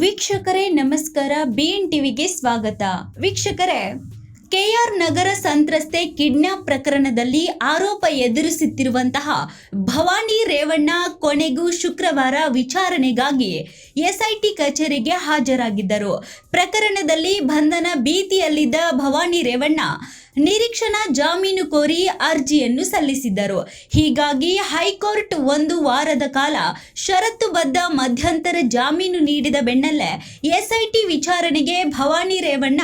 ವೀಕ್ಷಕರೇ, ನಮಸ್ಕಾರ. ಬಿಎನ್ ಟಿವಿಗೆ ಸ್ವಾಗತ. ವೀಕ್ಷಕರೇ ಕೆಆರ್ ನಗರ ಸಂತ್ರಸ್ತೆ ಕಿಡ್ನಾಪ್ ಪ್ರಕರಣದಲ್ಲಿ ಆರೋಪ ಎದುರಿಸುತ್ತಿರುವಂತಹ ಭವಾನಿ ರೇವಣ್ಣ ಕೊನೆಗೂ ಶುಕ್ರವಾರ ವಿಚಾರಣೆಗಾಗಿ ಎಸ್ಐಟಿ ಕಚೇರಿಗೆ ಹಾಜರಾಗಿದ್ದರು. ಪ್ರಕರಣದಲ್ಲಿ ಬಂಧನ ಭೀತಿಯಲ್ಲಿದ್ದ ಭವಾನಿ ರೇವಣ್ಣ ನಿರೀಕ್ಷಣಾ ಜಾಮೀನು ಕೋರಿ ಅರ್ಜಿಯನ್ನು ಸಲ್ಲಿಸಿದ್ದರು. ಹೀಗಾಗಿ ಹೈಕೋರ್ಟ್ ಒಂದು ವಾರದ ಕಾಲ ಷರತ್ತುಬದ್ಧ ಮಧ್ಯಂತರ ಜಾಮೀನು ನೀಡಿದ ಬೆನ್ನಲ್ಲೇ ಎಸ್ಐಟಿ ವಿಚಾರಣೆಗೆ ಭವಾನಿ ರೇವಣ್ಣ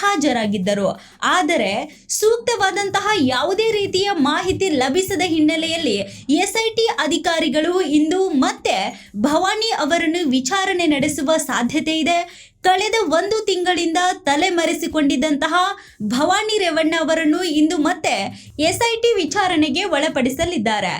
ಹಾಜರಾಗಿದ್ದರು. ಆದರೆ ಸೂಕ್ತವಾದಂತಹ ಯಾವುದೇ ರೀತಿಯ ಮಾಹಿತಿ ಲಭಿಸದ ಹಿನ್ನೆಲೆಯಲ್ಲಿ ಎಸ್ಐಟಿ ಅಧಿಕಾರಿಗಳು ಇಂದು ಮತ್ತೆ ಭವಾನಿ ಅವರನ್ನು ವಿಚಾರಣೆ ನಡೆಸುವ ಸಾಧ್ಯತೆ ಇದೆ. ಕಳೆದ ಒಂದು ತಿಂಗಳಿಂದ ತಲೆಮರೆಸಿಕೊಂಡಿದ್ದಂತಹ ಭವಾನಿ ರೇವಣ್ಣ ಅವರನ್ನು ಇಂದು ಮತ್ತೆ ಎಸ್ಐಟಿ ವಿಚಾರಣೆಗೆ ಒಳಪಡಿಸಲಿದ್ದಾರೆ.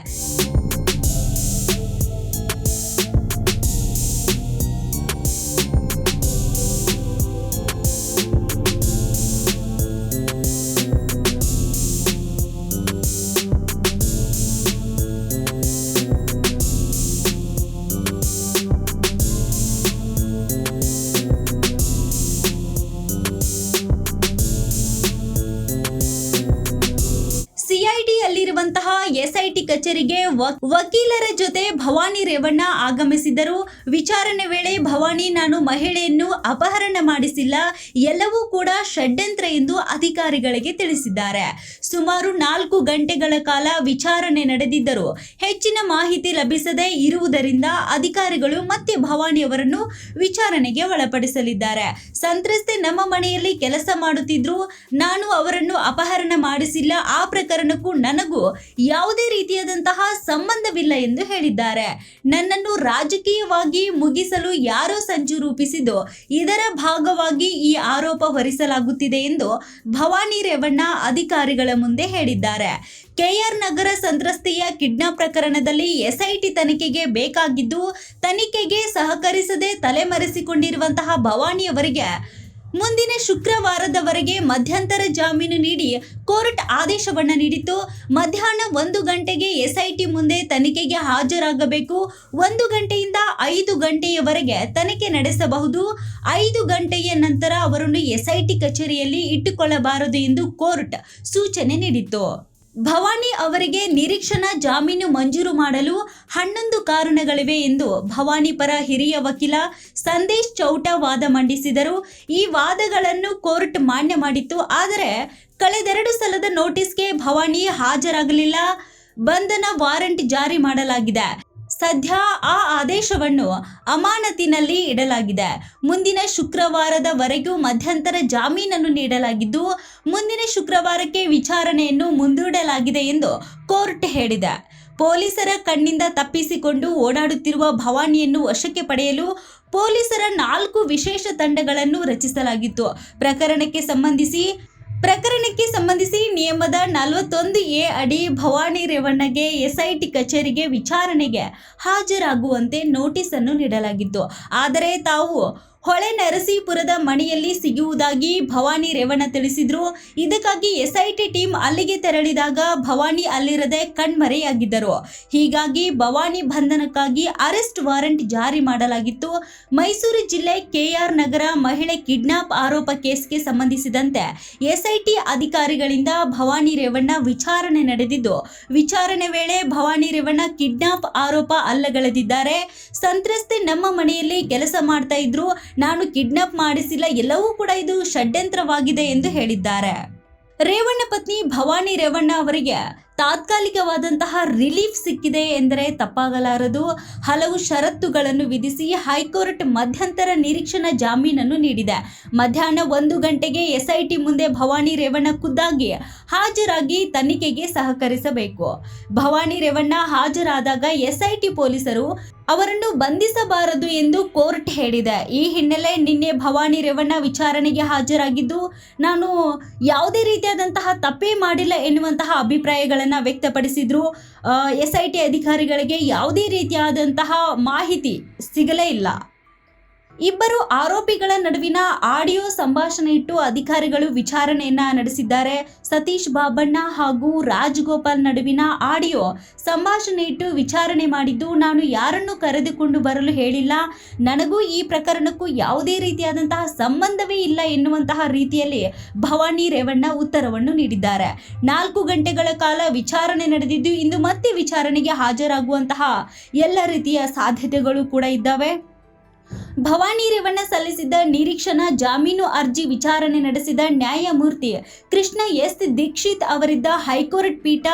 ಸಿಐಡಿಯಲ್ಲಿರುವಂತಹ ಎಸ್ಐಟಿ ಕಚೇರಿಗೆ ವಕೀಲರ ಜೊತೆ ಭವಾನಿ ರೇವಣ್ಣ ಆಗಮಿಸಿದರು ವಿಚಾರಣೆ ವೇಳೆ ಭವಾನಿ ನಾನು ಮಹಿಳೆಯನ್ನು ಅಪಹರಣ ಮಾಡಿಸಿಲ್ಲ. ಎಲ್ಲವೂ ಕೂಡ ಷಡ್ಯಂತ್ರ ಎಂದು ಅಧಿಕಾರಿಗಳಿಗೆ ತಿಳಿಸಿದ್ದಾರೆ. ಸುಮಾರು ನಾಲ್ಕು ಗಂಟೆಗಳ ಕಾಲ ವಿಚಾರಣೆ ನಡೆದಿದ್ದರು. ಹೆಚ್ಚಿನ ಮಾಹಿತಿ ಲಭಿಸದೆ ಇರುವುದರಿಂದ ಅಧಿಕಾರಿಗಳು ಮತ್ತೆ ಭವಾನಿ ಅವರನ್ನು ವಿಚಾರಣೆಗೆ ಒಳಪಡಿಸಲಿದ್ದಾರೆ. ಸಂತ್ರಸ್ತೆ ನಮ್ಮ ಮನೆಯಲ್ಲಿ ಕೆಲಸ ಮಾಡುತ್ತಿದ್ರು. ನಾನು ಅವರನ್ನು ಅಪಹರಣ ಮಾಡಿಸಿಲ್ಲ. ಆ ಪ್ರಕರಣಕ್ಕೂ ನನಗೂ ಯಾವುದೇ ರೀತಿಯಾದಂತಹ ಸಂಬಂಧವಿಲ್ಲ ಎಂದು ಹೇಳಿದ್ದಾರೆ. ನನ್ನನ್ನು ರಾಜಕೀಯವಾಗಿ ಮುಗಿಸಲು ಯಾರೋ ಸಂಚು ರೂಪಿಸಿದ್ದು ಇದರ ಭಾಗವಾಗಿ ಈ ಆರೋಪ ಹೊರಿಸಲಾಗುತ್ತಿದೆ ಎಂದು ಭವಾನಿ ರೇವಣ್ಣ ಅಧಿಕಾರಿಗಳ ಮುಂದೆ ಹೇಳಿದ್ದಾರೆ. ಕೆಆರ್ ನಗರ ಸಂತ್ರಸ್ತೆಯ ಕಿಡ್ನಾಪ್ ಪ್ರಕರಣದಲ್ಲಿ ಎಸ್ಐಟಿ ತನಿಖೆಗೆ ಬೇಕಾಗಿದ್ದು ತನಿಖೆಗೆ ಸಹಕರಿಸದೆ ತಲೆಮರೆಸಿಕೊಂಡಿರುವಂತಹ ಭವಾನಿ ಅವರಿಗೆ ಮುಂದಿನ ಶುಕ್ರವಾರದವರೆಗೆ ಮಧ್ಯಂತರ ಜಾಮೀನು ನೀಡಿ ಕೋರ್ಟ್ ಆದೇಶವನ್ನು ನೀಡಿತ್ತು. ಮಧ್ಯಾಹ್ನ ಒಂದು ಗಂಟೆಗೆ ಎಸ್ಐಟಿ ಮುಂದೆ ತನಿಖೆಗೆ ಹಾಜರಾಗಬೇಕು. ಒಂದು ಗಂಟೆಯಿಂದ ಐದು ಗಂಟೆಯವರೆಗೆ ತನಿಖೆ ನಡೆಸಬಹುದು. ಐದು ಗಂಟೆಯ ನಂತರ ಅವರನ್ನು ಎಸ್ಐಟಿ ಕಚೇರಿಯಲ್ಲಿ ಇಟ್ಟುಕೊಳ್ಳಬಾರದು ಎಂದು ಕೋರ್ಟ್ ಸೂಚನೆ ನೀಡಿತ್ತು. ಭವಾನಿ ಅವರಿಗೆ ನಿರೀಕ್ಷಣಾ ಜಾಮೀನು ಮಂಜೂರು ಮಾಡಲು ಹನ್ನೊಂದು ಕಾರಣಗಳಿವೆ ಎಂದು ಭವಾನಿ ಪರ ಹಿರಿಯ ವಕೀಲ ಸಂದೇಶ್ ಚೌಟ ವಾದ ಮಂಡಿಸಿದರು. ಈ ವಾದಗಳನ್ನು ಕೋರ್ಟ್ ಮಾನ್ಯ ಮಾಡಿತ್ತು. ಆದರೆ ಕಳೆದೆರಡು ಸಲದ ನೋಟಿಸ್ಗೆ ಭವಾನಿ ಹಾಜರಾಗಲಿಲ್ಲ. ಬಂಧನ ವಾರಂಟ್ ಜಾರಿ ಮಾಡಲಾಗಿದೆ. ಸದ್ಯ ಆ ಆದೇಶವನ್ನು ಅಮಾನತಿನಲ್ಲಿ ಇಡಲಾಗಿದೆ. ಮುಂದಿನ ಶುಕ್ರವಾರದವರೆಗೂ ಮಧ್ಯಂತರ ಜಾಮೀನನ್ನು ನೀಡಲಾಗಿದ್ದು, ಮುಂದಿನ ಶುಕ್ರವಾರಕ್ಕೆ ವಿಚಾರಣೆಯನ್ನು ಮುಂದೂಡಲಾಗಿದೆ ಎಂದು ಕೋರ್ಟ್ ಹೇಳಿದೆ. ಪೊಲೀಸರ ಕಣ್ಣಿಂದ ತಪ್ಪಿಸಿಕೊಂಡು ಓಡಾಡುತ್ತಿರುವ ಭವಾನಿಯನ್ನು ವಶಕ್ಕೆ ಪಡೆಯಲು ಪೊಲೀಸರ ನಾಲ್ಕು ವಿಶೇಷ ತಂಡಗಳನ್ನು ರಚಿಸಲಾಗಿತ್ತು. ಪ್ರಕರಣಕ್ಕೆ ಸಂಬಂಧಿಸಿ ಪ್ರಕರಣಕ್ಕೆ ಸಂಬಂಧಿಸಿ ನಿಯಮದ ನಲವತ್ತೊಂದು ಎ ಅಡಿ ಭವಾನಿ ರೇವಣ್ಣಗೆ ಎಸ್ಐಟಿ ಕಚೇರಿಗೆ ವಿಚಾರಣೆಗೆ ಹಾಜರಾಗುವಂತೆ ನೋಟಿಸ್ ಅನ್ನು ನೀಡಲಾಗಿತ್ತು. ಆದರೆ ತಾವು ಹೊಳೆ ನರಸೀಪುರದ ಮನೆಯಲ್ಲಿ ಸಿಗುವುದಾಗಿ ಭವಾನಿ ರೇವಣ್ಣ ತಿಳಿಸಿದ್ರು. ಇದಕ್ಕಾಗಿ ಎಸ್ಐಟಿ ಟೀಮ್ ಅಲ್ಲಿಗೆ ತೆರಳಿದಾಗ ಭವಾನಿ ಅಲ್ಲಿರದೆ ಕಣ್ಮರೆಯಾಗಿದ್ದರು. ಹೀಗಾಗಿ ಭವಾನಿ ಬಂಧನಕ್ಕಾಗಿ ಅರೆಸ್ಟ್ ವಾರೆಂಟ್ ಜಾರಿ ಮಾಡಲಾಗಿತ್ತು. ಮೈಸೂರು ಜಿಲ್ಲೆ ಕೆಆರ್ ನಗರ ಮಹಿಳೆ ಕಿಡ್ನಾಪ್ ಆರೋಪ ಕೇಸ್ಗೆ ಸಂಬಂಧಿಸಿದಂತೆ ಎಸ್ಐಟಿ ಅಧಿಕಾರಿಗಳಿಂದ ಭವಾನಿ ರೇವಣ್ಣ ವಿಚಾರಣೆ ನಡೆದಿದ್ದು, ವಿಚಾರಣೆ ವೇಳೆ ಭವಾನಿ ರೇವಣ್ಣ ಕಿಡ್ನಾಪ್ ಆರೋಪ ಅಲ್ಲಗಳೆದಿದ್ದಾರೆ. ಸಂತ್ರಸ್ತೆ ನಮ್ಮ ಮನೆಯಲ್ಲಿ ಕೆಲಸ ಮಾಡ್ತಾ ಇದ್ರು. ನಾನು ಕಿಡ್ನಾಪ್ ಮಾಡಿಸಿಲ್ಲ, ಎಲ್ಲವೂ ಕೂಡ ಇದು ಷಡ್ಯಂತ್ರವಾಗಿದೆ ಎಂದು ಹೇಳಿದ್ದಾರೆ. ರೇವಣ್ಣ ಪತ್ನಿ ಭವಾನಿ ರೇವಣ್ಣ ಅವರಿಗೆ ತಾತ್ಕಾಲಿಕವಾದಂತಹ ರಿಲೀಫ್ ಸಿಕ್ಕಿದೆ ಎಂದರೆ ತಪ್ಪಾಗಲಾರದು. ಹಲವು ಷರತ್ತುಗಳನ್ನು ವಿಧಿಸಿ ಹೈಕೋರ್ಟ್ ಮಧ್ಯಂತರ ನಿರೀಕ್ಷಣಾ ಜಾಮೀನನ್ನು ನೀಡಿದೆ. ಮಧ್ಯಾಹ್ನ ಒಂದು ಗಂಟೆಗೆ ಎಸ್ಐಟಿ ಮುಂದೆ ಭವಾನಿ ರೇವಣ್ಣ ಖುದ್ದಾಗಿ ಹಾಜರಾಗಿ ತನಿಖೆಗೆ ಸಹಕರಿಸಬೇಕು. ಭವಾನಿ ರೇವಣ್ಣ ಹಾಜರಾದಾಗ ಎಸ್ಐಟಿ ಪೊಲೀಸರು ಅವರನ್ನು ಬಂಧಿಸಬಾರದು ಎಂದು ಕೋರ್ಟ್ ಹೇಳಿದೆ. ಈ ಹಿನ್ನೆಲೆ ನಿನ್ನೆ ಭವಾನಿ ರೇವಣ್ಣ ವಿಚಾರಣೆಗೆ ಹಾಜರಾಗಿದ್ದು, ನಾನು ಯಾವುದೇ ರೀತಿಯಾದಂತಹ ತಪ್ಪೇ ಮಾಡಿಲ್ಲ ಎನ್ನುವಂತಹ ಅಭಿಪ್ರಾಯಗಳನ್ನು ವ್ಯಕ್ತಪಡಿಸಿದ್ರು. ಎಸ್ ಐ ಟಿ ಅಧಿಕಾರಿಗಳಿಗೆ ಯಾವುದೇ ರೀತಿಯಾದಂತಹ ಮಾಹಿತಿ ಸಿಗಲೇ ಇಲ್ಲ. ಇಬ್ಬರು ಆರೋಪಿಗಳ ನಡುವಿನ ಆಡಿಯೋ ಸಂಭಾಷಣೆ ಇಟ್ಟು ಅಧಿಕಾರಿಗಳು ವಿಚಾರಣೆಯನ್ನ ನಡೆಸಿದ್ದಾರೆ. ಸತೀಶ್ ಬಾಬಣ್ಣ ಹಾಗೂ ರಾಜ್ಗೋಪಾಲ್ ನಡುವಿನ ಆಡಿಯೋ ಸಂಭಾಷಣೆ ಇಟ್ಟು ವಿಚಾರಣೆ ಮಾಡಿದ್ದು ನಾನು ಯಾರನ್ನು ಕರೆದುಕೊಂಡು ಬರಲು ಹೇಳಿಲ್ಲ. ನನಗೂ ಈ ಪ್ರಕರಣಕ್ಕೂ ಯಾವುದೇ ರೀತಿಯಾದಂತಹ ಸಂಬಂಧವೇ ಇಲ್ಲ ಎನ್ನುವಂತಹ ರೀತಿಯಲ್ಲಿ ಭವಾನಿ ರೇವಣ್ಣ ಉತ್ತರವನ್ನು ನೀಡಿದ್ದಾರೆ. ನಾಲ್ಕು ಗಂಟೆಗಳ ಕಾಲ ವಿಚಾರಣೆ ನಡೆದಿದ್ದು ಇಂದು ಮತ್ತೆ ವಿಚಾರಣೆಗೆ ಹಾಜರಾಗುವಂತಹ ಎಲ್ಲ ರೀತಿಯ ಸಾಧ್ಯತೆಗಳು ಕೂಡ ಇದ್ದಾವೆ. ಭವಾನಿ ರೇವಣ್ಣ ಸಲ್ಲಿಸಿದ್ದ ನಿರೀಕ್ಷಣಾ ಜಾಮೀನು ಅರ್ಜಿ ವಿಚಾರಣೆ ನಡೆಸಿದ ನ್ಯಾಯಮೂರ್ತಿ ಕೃಷ್ಣ ಎಸ್ ದೀಕ್ಷಿತ್ ಅವರಿದ್ದ ಹೈಕೋರ್ಟ್ ಪೀಠ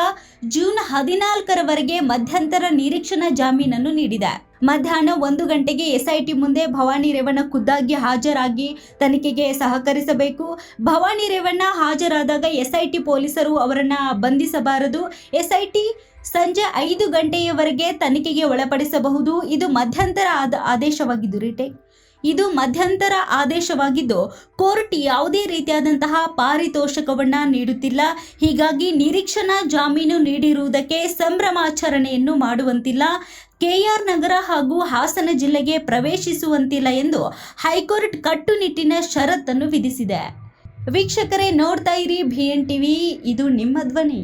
ಜೂನ್ ಹದಿನಾಲ್ಕರವರೆಗೆ ಮಧ್ಯಂತರ ನಿರೀಕ್ಷಣಾ ಜಾಮೀನನ್ನು ನೀಡಿದೆ. ಮಧ್ಯಾಹ್ನ ಒಂದು ಗಂಟೆಗೆ ಎಸ್ಐಟಿ ಮುಂದೆ ಭವಾನಿ ರೇವಣ್ಣ ಖುದ್ದಾಗಿ ಹಾಜರಾಗಿ ತನಿಖೆಗೆ ಸಹಕರಿಸಬೇಕು. ಭವಾನಿ ರೇವಣ್ಣ ಹಾಜರಾದಾಗ ಎಸ್ಐಟಿ ಪೊಲೀಸರು ಅವರನ್ನ ಬಂಧಿಸಬಾರದು. ಎಸ್ಐಟಿ ಸಂಜೆ ಐದು ಗಂಟೆಯವರೆಗೆ ತನಿಖೆಗೆ ಒಳಪಡಿಸಬಹುದು. ಇದು ಮಧ್ಯಂತರ ಆದ ಆದೇಶವಾಗಿದ್ದು ರಿಟೇಕ್ ಇದು ಮಧ್ಯಂತರ ಆದೇಶವಾಗಿದ್ದು, ಕೋರ್ಟ್ ಯಾವುದೇ ರೀತಿಯಾದಂತಹ ಪಾರಿತೋಷಕವನ್ನ ನೀಡುತ್ತಿಲ್ಲ. ಹೀಗಾಗಿ ನಿರೀಕ್ಷಣಾ ಜಾಮೀನು ನೀಡಿರುವುದಕ್ಕೆ ಸಂಭ್ರಮಾಚರಣೆಯನ್ನು ಮಾಡುವಂತಿಲ್ಲ. ಕೆಆರ್ ನಗರ ಹಾಗೂ ಹಾಸನ ಜಿಲ್ಲೆಗೆ ಪ್ರವೇಶಿಸುವಂತಿಲ್ಲ ಎಂದು ಹೈಕೋರ್ಟ್ ಕಟ್ಟುನಿಟ್ಟಿನ ಷರತ್ತನ್ನು ವಿಧಿಸಿದೆ. ವೀಕ್ಷಕರೇ ನೋಡ್ತಾ ಇರಿ ಬಿ ಟಿವಿ ಇದು ನಿಮ್ಮ ಧ್ವನಿ.